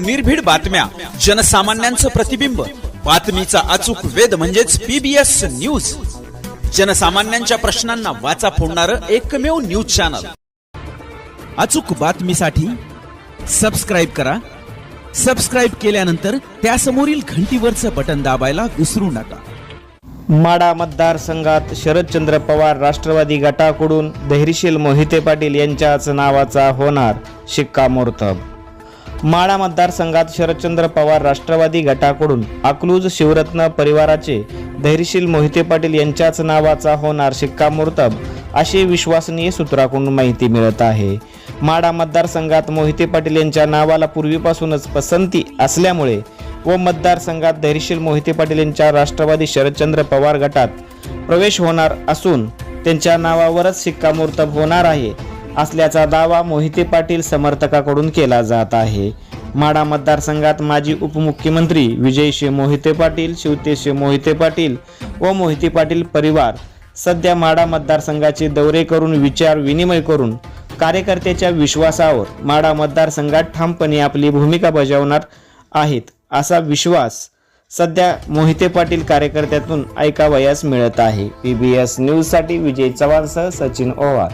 निर्भीड बातम्या जनसामान्यांचं प्रतिबिंब बातमीचा अचूक वेध म्हणजेच पीबीएस न्यूज जनसामान्यांच्या प्रश्नांना वाचा फोडणार एकमेव न्यूज चॅनल अचूक बातमीसाठी सबस्क्राईब करा. सबस्क्राईब केल्यानंतर त्यासमोरील घंटीवरचं बटन दाबायला विसरू नका. माडा मतदारसंघात शरदचंद्र पवार राष्ट्रवादी गटाकडून धैर्यशील मोहिते पाटील यांच्याच नावाचा होणार शिक्कामोर्तब. माळा मतदारसंघात शरदचंद्र पवार राष्ट्रवादी गटाकडून अकलूज शिवरत्न परिवाराचे धैर्यशील मोहिते पाटील यांच्याच नावाचा होणार शिक्कामोर्तब अशी विश्वसनीय सूत्राकडून माहिती मिळत आहे. माडा मतदारसंघात मोहिते पाटील यांच्या नावाला पूर्वीपासूनच पसंती असल्यामुळे व मतदारसंघात धैर्यशील मोहिते पाटील यांच्या राष्ट्रवादी शरदचंद्र पवार गटात प्रवेश होणार असून त्यांच्या नावावरच शिक्कामोर्तब होणार आहे असल्याचा दावा मोहिते पाटील समर्थकाकडून केला जात आहे. माडा मतदारसंघात माजी उपमुख्यमंत्री विजयशे मोहिते पाटील शिवतेशे मोहिते पाटील व मोहिते पाटील परिवार सध्या माडा मतदारसंघाचे दौरे करून विचार विनिमय करून कार्यकर्त्याच्या विश्वासावर माडा मतदारसंघात ठामपणे आपली भूमिका बजावणार आहेत असा विश्वास सध्या मोहिते पाटील कार्यकर्त्यातून ऐकावयास मिळत आहे. पी बी एस न्यूजसाठी विजय चव्हाणसह सचिन ओवार